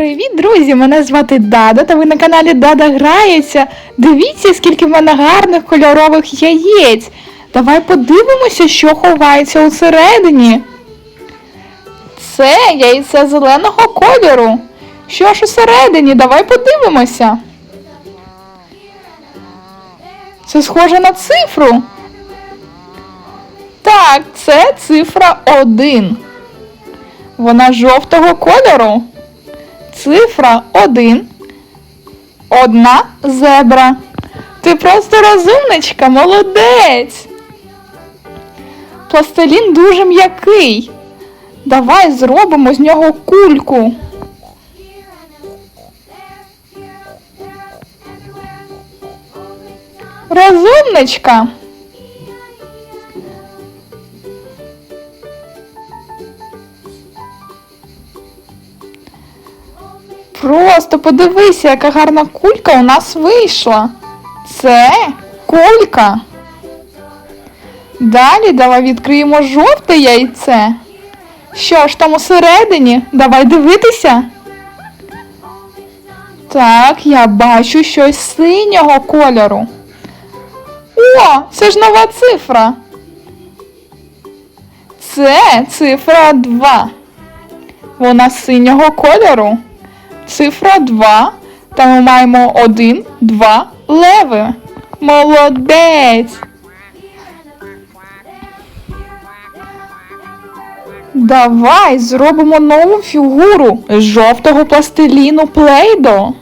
Привіт, друзі! Мене звати Дада, та ви на каналі Дада Грається. Дивіться, скільки в мене гарних кольорових яєць. Давай подивимося, що ховається усередині. Це яйце зеленого кольору. Що ж усередині? Давай подивимося. Це схоже на цифру. Так, це цифра 1. Вона жовтого кольору. Цифра 1. Одна зебра. Ти просто розумничка, молодець. Пластилін дуже м'який. Давай зробимо з нього кульку. Розумничка. Просто подивися, яка гарна кулька у нас вийшла. Це кулька. Далі давай відкриємо жовте яйце. Що ж там усередині? Давай дивитися. Так, я бачу щось синього кольору. О, це ж нова цифра. Це цифра 2. Вона синього кольору. Цифра 2. Та ми маємо 1, 2 леви. Молодець. Давай зробимо нову фігуру з жовтого пластиліну Плейдо.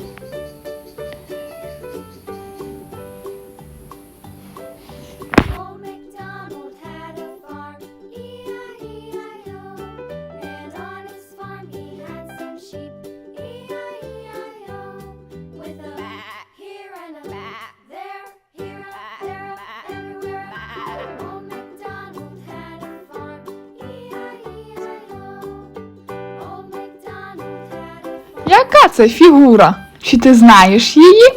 Яка це фігура? Чи ти знаєш її?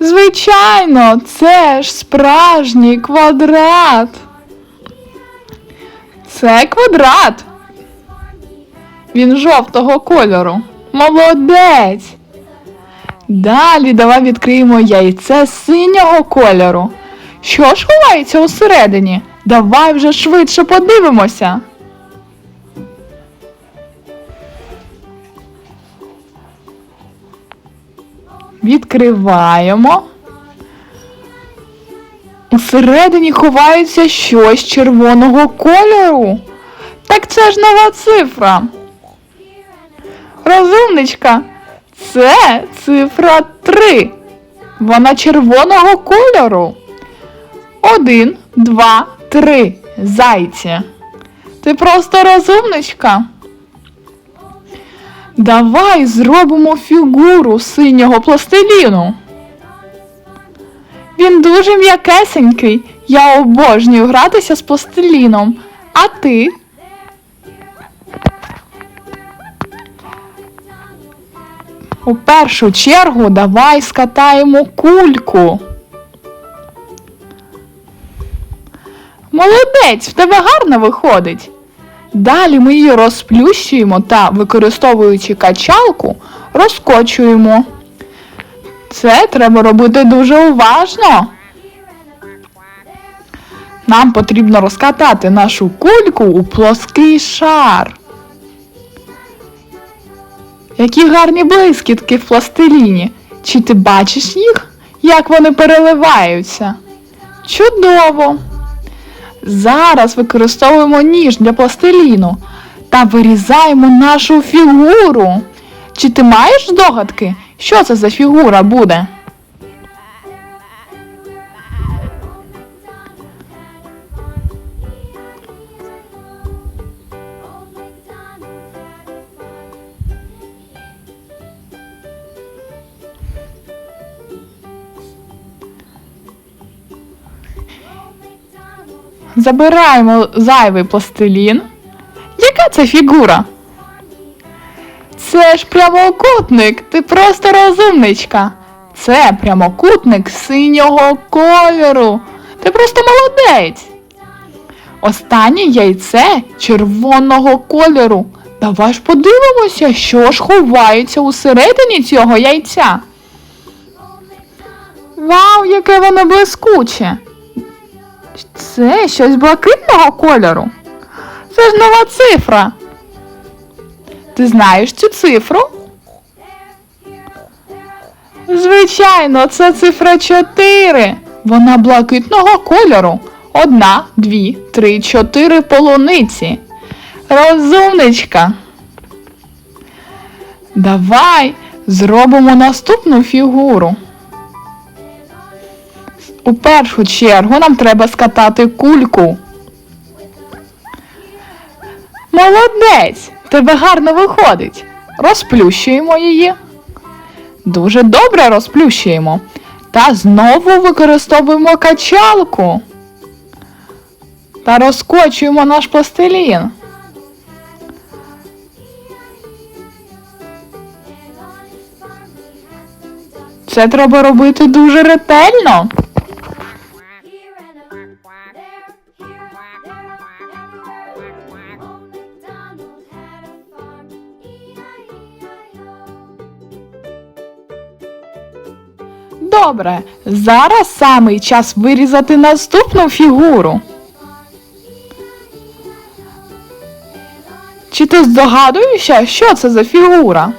Звичайно, це ж справжній квадрат. Це квадрат. Він жовтого кольору. Молодець. Далі давай відкриємо яйце синього кольору. Що ж ховається усередині? Давай вже швидше подивимося. Відкриваємо. Усередині ховається щось червоного кольору. Так це ж нова цифра. Розумничка, це цифра 3. Вона червоного кольору. Один, два, три. Зайці. Ти просто розумничка. Давай зробимо фігуру синього пластиліну. Він дуже м'якесенький. Я обожнюю гратися з пластиліном. А ти? У першу чергу давай скатаємо кульку. Молодець, в тебе гарно виходить. Далі ми її розплющуємо та, використовуючи качалку, розкочуємо. Це треба робити дуже уважно. Нам потрібно розкатати нашу кульку у плоский шар. Які гарні блискітки в пластиліні. Чи ти бачиш їх, як вони переливаються? Чудово! Зараз використовуємо ніж для пластиліну та вирізаємо нашу фігуру. Чи ти маєш здогадки, що це за фігура буде? Забираємо зайвий пластилін. Яка це фігура? Це ж прямокутник, ти просто розумничка. Це прямокутник синього кольору. Ти просто молодець. Останнє яйце червоного кольору. Давай ж подивимося, що ж ховається усередині цього яйця. Вау, яке воно блискуче! Це щось блакитного кольору. Це ж нова цифра. Ти знаєш цю цифру? Звичайно, це цифра 4. Вона блакитного кольору. Одна, дві, три, чотири полуниці. Розумничка. Давай зробимо наступну фігуру. У першу чергу нам треба скатати кульку. Молодець! Тебе гарно виходить. Розплющуємо її. Дуже добре розплющуємо. Та знову використовуємо качалку. Та розкочуємо наш пластилін. Це треба робити дуже ретельно. Добре, зараз самий час вирізати наступну фігуру. Чи ти здогадуєшся, що це за фігура?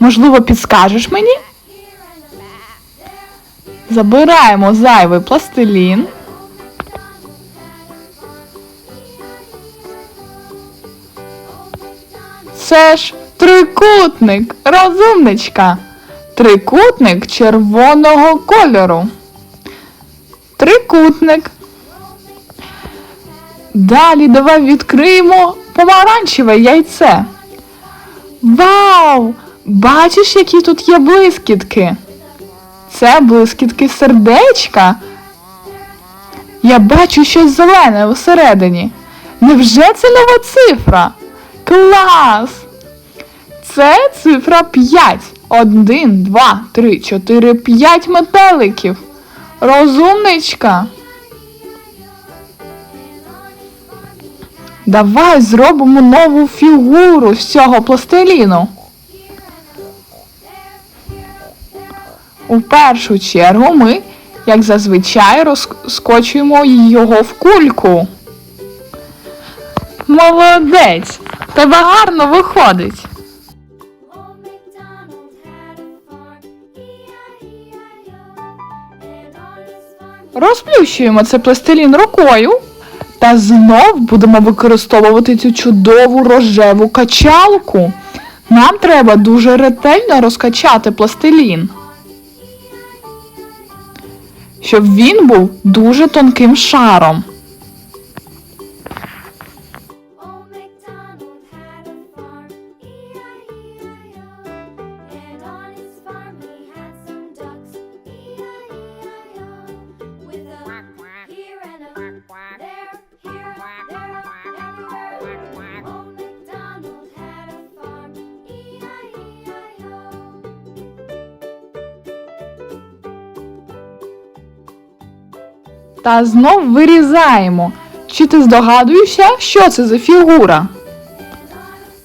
Можливо, підскажеш мені? Забираємо зайвий пластилін. Це ж трикутник, розумничка. Трикутник червоного кольору. Трикутник. Далі давай відкриємо помаранчеве яйце. Вау! Бачиш, які тут є блискітки? Це блискітки сердечка. Я бачу щось зелене всередині. Невже це нова цифра? Клас! Це цифра 5. 1, 2, 3, 4, 5 метеликів. Розумничка. Давай зробимо нову фігуру з цього пластиліну. У першу чергу ми, як зазвичай, розкочуємо його в кульку. Молодець! Тебе гарно виходить. Розплющуємо цей пластилін рукою та знов будемо використовувати цю чудову рожеву качалку. Нам треба дуже ретельно розкачати пластилін, щоб він був дуже тонким шаром. Та знов вирізаємо. Чи ти здогадуєшся, що це за фігура?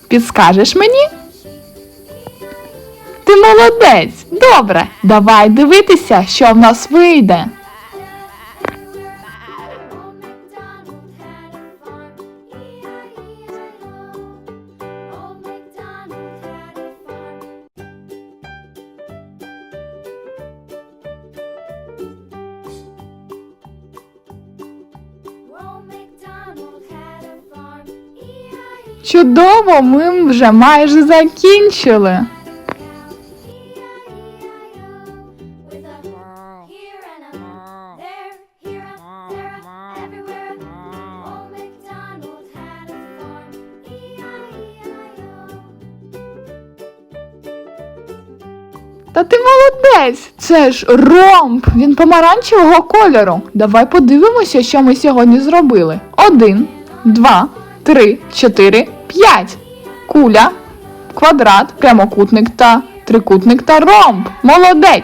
Підскажеш мені? Ти молодець! Добре, давай дивитися, що в нас вийде. Чудово, ми вже майже закінчили. Та ти молодець! Це ж ромб! Він помаранчевого кольору. Давай подивимося, що ми сьогодні зробили. Один, два, три, чотири, п'ять. Куля, квадрат, прямокутник та трикутник та ромб. Молодець!